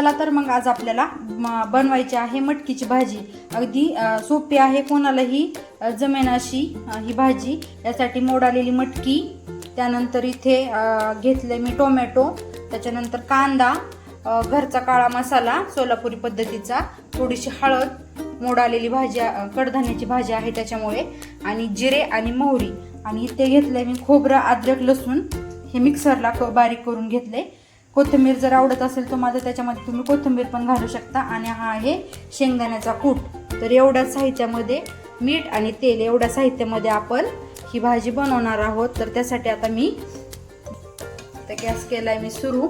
चला तर मग आज आपल्याला म- बनवायची आहे मटकीची भाजी. अगदी सोपी आहे कोणालाही जमेनाशी जमेन अशी ही भाजी. यासाठी मोड आलेली मटकी त्यानंतर इथे घेतले मी टोमॅटो त्याच्यानंतर कांदा घरचा काळा मसाला सोलापुरी पद्धतीचा थोडीशी हळद मोडालेली भाजी कडधान्याची भाजी आहे त्याच्यामुळे आणि जिरे आणि मोहरी. आणि इथे घेतलंय मी खोबरं अद्रक लसूण. हे मिक्सरला क- बारीक करून घेतले कोथिंबीर जर आवडत असेल तर माझं त्याच्यामध्ये तुम्ही कोथिंबीर पण घालू शकता. आणि हा आहे शेंगदाण्याचा कूट. तर एवढ्याच साहित्यामध्ये मीठ आणि तेल एवढ्या साहित्यामध्ये आपण ही भाजी बनवणार आहोत. तर त्यासाठी आता मी आता गॅस केला आहे मी सुरू.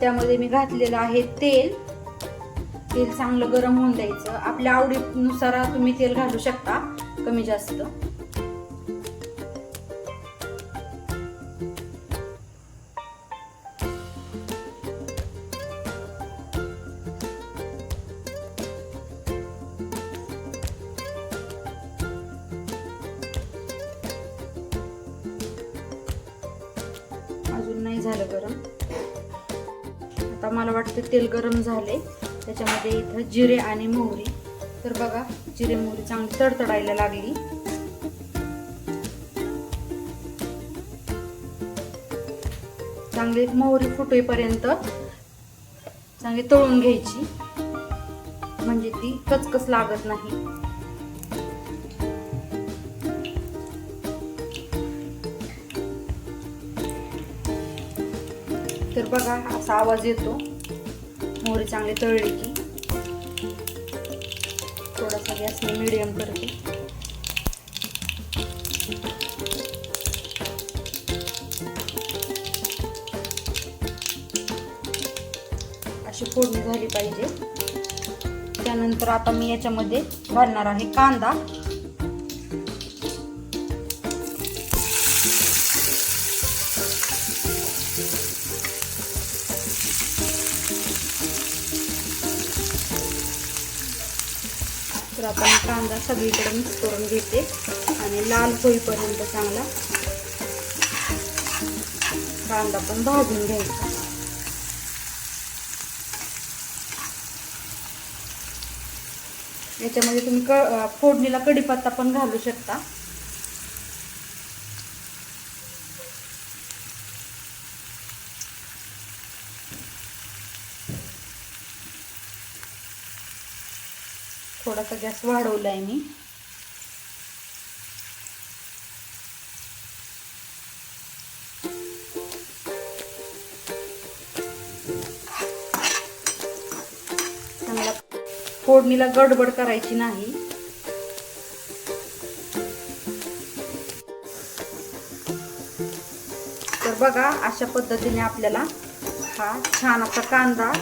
त्यामध्ये मी घातलेलं आहे तेल. तेल चांगलं गरम होऊन द्यायचं. आपल्या आवडीनुसार तुम्ही तेल घालू शकता कमी जास्त. झालं गरम. आता मला वाटतं तेल गरम झाले त्याच्यामध्ये इथं जिरे आणि मोहरी. तर बघा जिरे मोहरी चांगली तडतडायला लागली. चांगली मोहरी फुटेपर्यंत चांगली तळून घ्यायची. म्हणजे ती कचकच लागत नाही. तर बघा असा आवाज येतो. मोहरी चांगली तळली की. थोडासा गॅस मी मिडियम करते. अशी फोडणी झाली पाहिजे. त्यानंतर आता मी याच्यामध्ये घालणार आहे कांदा. कांदा सगळीकडे मिक्स करून घेते. आणि लाल होईपर्यंत चांगला कांदा पण भाजून घ्यायचा. याच्यामध्ये तुम्ही क फोडणीला कढीपत्ता पण घालू शकता थोडासा गॅस वाढवला आहे मी. चांगला फोडणीला गडबड करायची नाही. तर बघा अशा पद्धतीने आपल्याला हा छान असा कांदा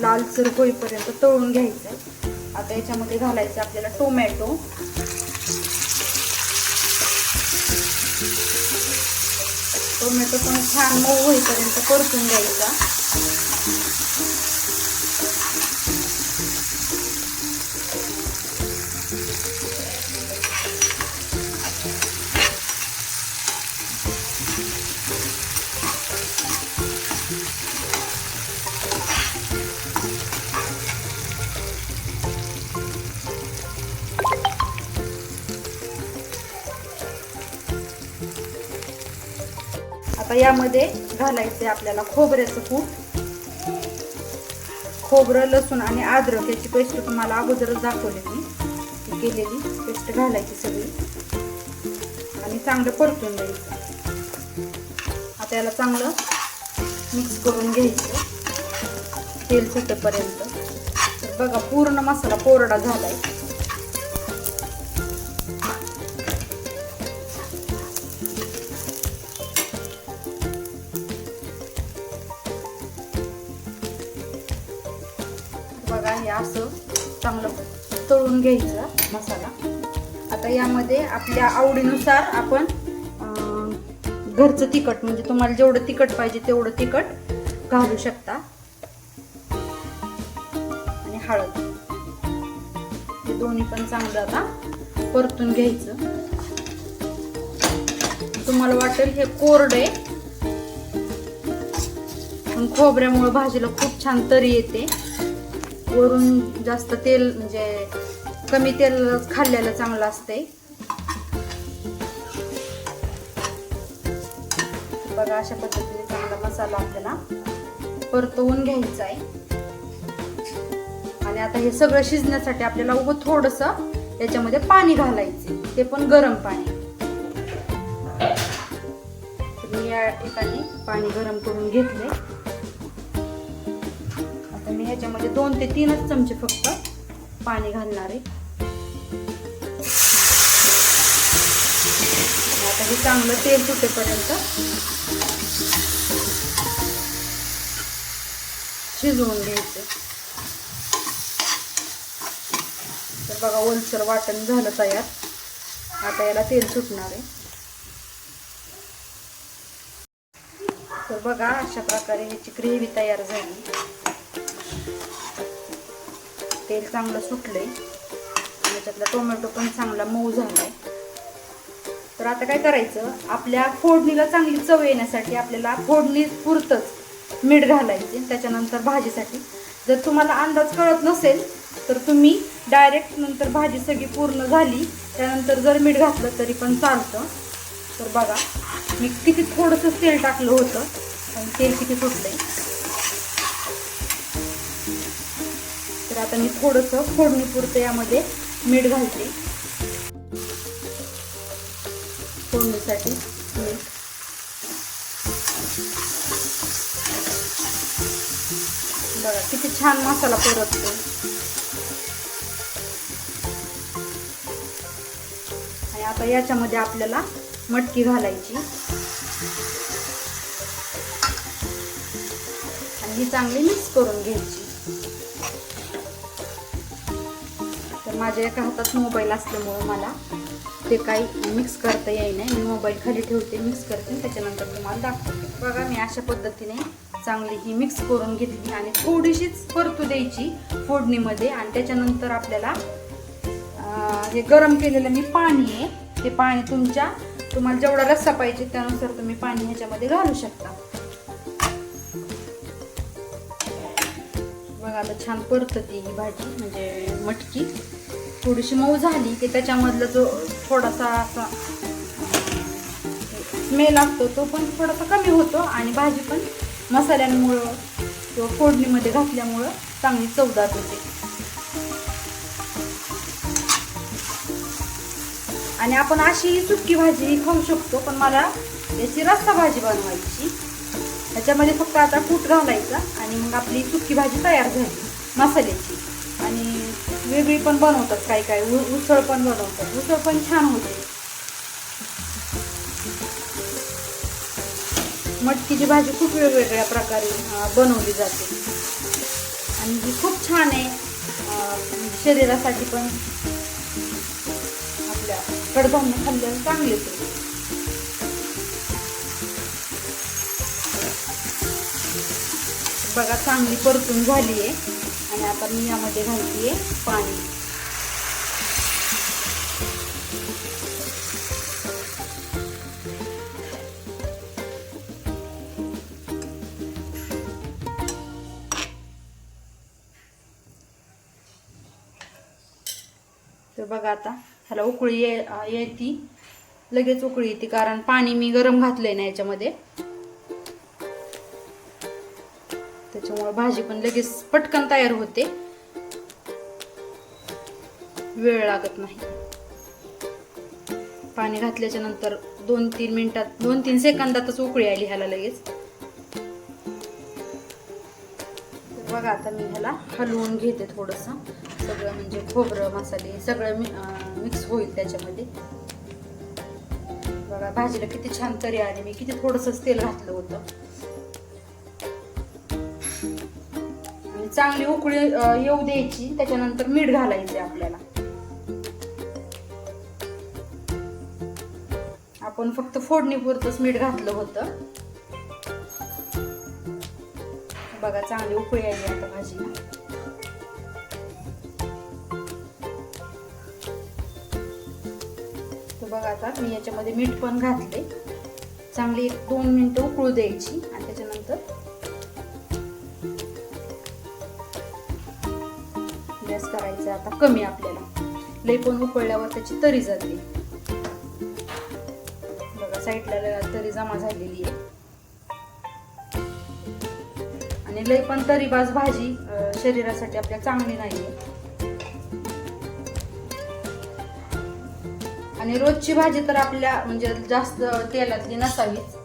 लालसर होईपर्यंत तळून घ्यायचा आहे. आता याच्यामध्ये घालायचं आपल्याला टोमॅटो. टोमॅटो पण छान मऊ होईपर्यंत परतून घ्यायचा. आता यामध्ये घालायचं आपल्याला खोबऱ्याचं कूट खोबरं लसूण आणि अद्रक याची पेस्ट तुम्हाला अगोदरच दाखवली मी. ती केलेली पेस्ट घालायची सगळी. आणि चांगलं परतून द्यायचं आता याला चांगलं मिक्स करून घ्यायचं. तेल सुटेपर्यंत. बघा पूर्ण मसाला कोरडा झालाय. आहे तळून घ्यायचा मसाला. आता यामध्ये आपल्या आवडीनुसार आपण घरचं तिखट म्हणजे तुम्हाला जेवढं तिखट पाहिजे तेवढं तिखट घालू शकता. आणि हळद. हे दोन्ही पण चांगलं आता परतून घ्यायचं. तुम्हाला वाटेल हे कोरड आहे. खोबऱ्यामुळं भाजीला खूप छान तरी येते. वरून जास्त तेल म्हणजे कमी तेल खाल्लेलं चांगलं असते बघा अशा पद्धतीने चांगला मसाला आपल्याला परतवून घ्यायचा आहे आणि आता हे सगळं शिजण्यासाठी आपल्याला उभं थोडस याच्यामध्ये पाणी घालायचे ते पण गरम पाणी. मी या ठिकाणी पाणी गरम करून घेतले आता मी ह्याच्यामध्ये दोन ते तीनच चमचे फक्त पाणी घालणार. आहे आता हे चांगलं तेल सुटेपर्यंत शिजवून घ्यायचं. तर बघा ओलसर वाटण झालं तयार. आता याला तेल सुटणार आहे. तर बघा अशा प्रकारे ह्याची ग्रेव्ही तयार झाली. तेल चांगलं सुटलंय. त्याच्यातला टोमॅटो पण चांगला मऊ झालाय. तर आता काय करायचं? आपल्या फोडणीला चांगली चव येण्यासाठी आपल्याला फोडणी पुरतंच मीठ घालायचे. त्याच्यानंतर भाजीसाठी. जर तुम्हाला अंदाज कळत नसेल तर तुम्ही डायरेक्ट नंतर भाजी सगळी पूर्ण झाली. त्यानंतर जर मीठ घातलं तरी पण चालतं. तर बघा मी किती थोडंसं तेल टाकलं होतं आणि तेल किती सुटलंय तर आता मी थोडंसं फोडणीपुरतं यामध्ये मीठ घालते. फोडणीसाठी मीठ बघा किती छान मसाला परततो. आणि आता याच्यामध्ये आपल्याला मटकी घालायची. आणि ही चांगली मिक्स करून घ्यायची. तर माझ्या एका हातात मोबाईल असल्यामुळं मला ते काही मिक्स करता येई नाही. मी मोबाईल खाली ठेवते मिक्स करते. त्याच्यानंतर तुम्हाला दाखवते. बघा मी अशा पद्धतीने चांगली ही मिक्स करून घेतली आणि थोडीशीच परतू द्यायची फोडणीमध्ये. आणि त्याच्यानंतर आपल्याला हे गरम केलेलं मी पाणी आहे. ते पाणी तुमच्या तुम्हाला जेवढा रस्सा पाहिजे त्यानुसार तुम्ही पाणी ह्याच्यामध्ये घालू शकता. बघा आता छान परतते ही भाजी म्हणजे मटकी. थोडीशी मऊ झाली की त्याच्यामधला जो थोडासा असा स्मेल असतो तो पण थोडासा कमी होतो आणि भाजी पण मसाल्यांमुळं किंवा फोडणीमध्ये घातल्यामुळं चांगली चवदार होते. आणि आपण अशी सुकी भाजी खाऊ शकतो पण मला याची रस्सा भाजी बनवायची. त्याच्यामध्ये फक्त आता कूट घालायचा आणि मग आपली सुकी भाजी तयार झाली मसाल्याची. वेगळी पण बनवतात काही काही. उसळ पण बनवतात. उसळ पण छान होते. मटकीची भाजी खूप वेगवेगळ्या प्रकारे बनवली जाते. आणि ही खूप छान आहे. शरीरासाठी पण आपल्या कडधान्य खाल्ल्यावर चांगले ते बघा चांगली परतून झाली आहे. आणि आता मी यामध्ये घालते पाणी. तर बघा आता ह्याला उकळी ये येते. लगेच उकळी येते कारण पाणी मी गरम घातलंय ना याच्यामध्ये. त्याच्यामुळे भाजी पण लगेच पटकन तयार होते. वेळ लागत नाही. पाणी घातल्याच्या नंतर दोन तीन मिनिटात दोन तीन सेकंदातच उकळी आली ह्याला लगेच. बघा आता मी ह्याला हलवून घेते थोडस. सगळं म्हणजे खोबरं मसाले सगळं मिक्स होईल त्याच्यामध्ये. बघा भाजीला किती छान तरी आली. मी किती थोडंसंच तेल घातलं होतं. चांगली उकळी येऊ द्यायची त्याच्यानंतर मीठ घालायचे आपल्याला. आपण फक्त फोडणीपुरतच मीठ घातलं होतं. बघा चांगली उकळी आली आता भाजीला तर बघा आता मी याच्यामध्ये मीठ पण घातले चांगली एक दोन मिनिटं उकळू द्यायची. करायचं आहे आता कमी आपल्याला. लई पण उकळल्यावर त्याची तरी जाते. बघा साईडला तरी जमा झालेली आहे. आणि लई पण तरीबाज भाजी शरीरासाठी आपल्या चांगली नाही आणि रोजची भाजी तर आपल्या म्हणजे जास्त तेलातली नसावीच.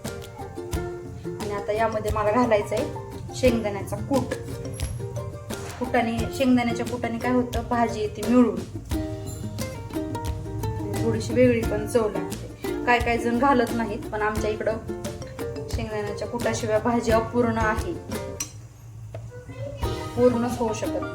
आणि आता यामध्ये मला घालायचं आहे शेंगदाण्याचा कूट. कुटाने शेंगदाण्याच्या कुटाने काय होतं? भाजी येते मिळून. थोडीशी वेगळी पण चव लागते. काय काय जण घालत नाहीत पण आमच्या इकडं शेंगदाण्याच्या कुटाशिवाय भाजी अपूर्ण आहे. पूर्णच होऊ शकत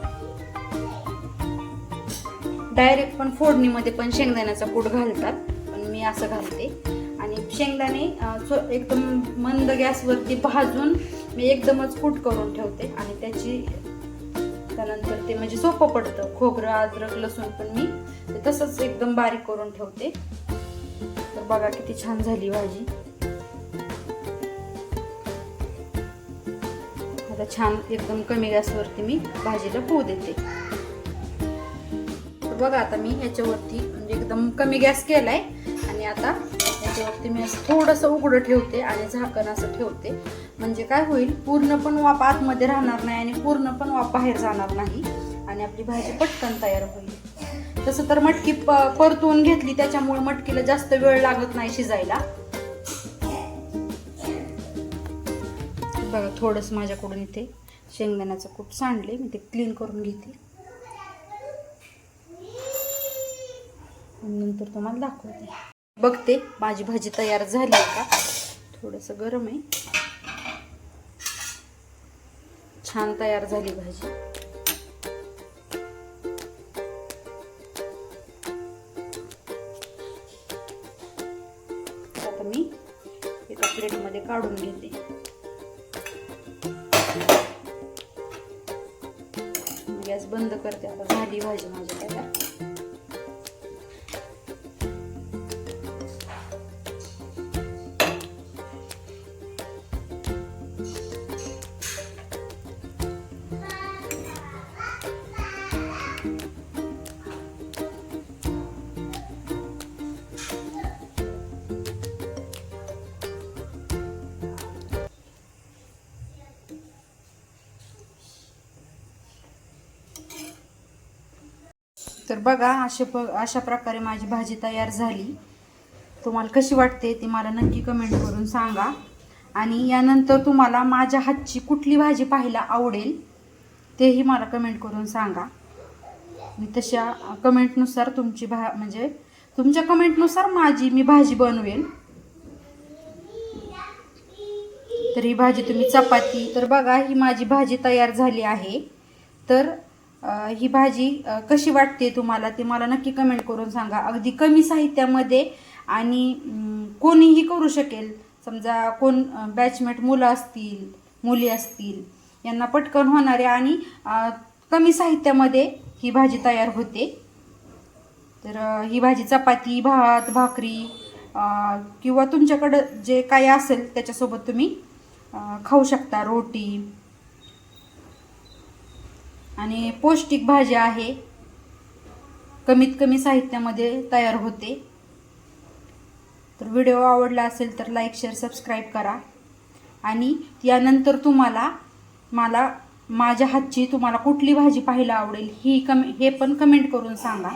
डायरेक्ट पण फोडणीमध्ये पण शेंगदाण्याचा कूट घालतात पण मी असं घालते. आणि शेंगदाणे चो- एकदम मंद गॅसवरती भाजून मी एकदमच कूट करून ठेवते. आणि त्याची त्यानंतर ते म्हणजे सोपं पडतं. खोबरं अद्रक लसूण पण मी ते तसंच एकदम बारीक करून ठेवते. तर बघा किती छान झाली भाजी. आता छान एकदम कमी गॅसवरती मी भाजीला पोहू देते. तर बघा आता मी याच्यावरती म्हणजे एकदम कमी गॅस केलाय आणि आता याच्यावरती मी असं थोडंसं उघडं ठेवते आणि झाकण असं ठेवते. म्हणजे काय होईल पूर्ण पण वाफ आतमध्ये राहणार नाही आणि पूर्ण पण वाफ बाहेर जाणार नाही आणि आपली भाजी पटकन तयार होईल. तसं तर मटकी प परतून घेतली त्याच्यामुळे मटकीला जास्त वेळ लागत नाही शिजायला. बघा थोडंसं माझ्याकडून इथे शेंगदाण्याचं कूट सांडले मी ते क्लीन करून घेते. आणि नंतर तुम्हाला दाखवते. बघते माझी भाजी तयार झाली आहे का? थोडंसं गरम आहे. छान तयार झाली भाजी. आता मी एका प्लेटमध्ये काढून घेते. गॅस बंद करते आता. झाली भाजी माझी तयार. तर बघा अशा प अशा प्रकारे माझी भाजी तयार झाली. तुम्हाला कशी वाटते ती मला नक्की कमेंट करून सांगा. आणि यानंतर तुम्हाला माझ्या हातची कुठली भाजी पाहायला आवडेल तेही मला कमेंट करून सांगा. मी तशा कमेंटनुसार तुमची भा म्हणजे तुमच्या कमेंटनुसार माझी मी भाजी बनवेल. तर ही भाजी तुम्ही चपाती तर बघा ही माझी भाजी तयार झाली आहे. तर ही भाजी कशी वाटते तुम्हाला ते मला नक्की कमेंट करून सांगा. अगदी कमी साहित्यामध्ये आणि कोणीही करू शकेल. समजा कोण बॅचमेट मुलं असतील मुली असतील यांना पटकन होणारे आणि कमी साहित्यामध्ये ही भाजी तयार होते. तर ही भाजी चपाती भात भाकरी किंवा तुमच्याकडं जे काही असेल त्याच्यासोबत तुम्ही खाऊ शकता रोटी. आणि पौष्टिक भाजी आहे. कमीत कमी साहित्यामध्ये तयार होते. तर व्हिडिओ आवडला असेल तर लाईक शेअर सबस्क्राईब करा. आणि यानंतर तुम्हाला मला माझ्या हातची तुम्हाला कुठली भाजी पाहायला आवडेल ही कमे हे पण कमेंट करून सांगा.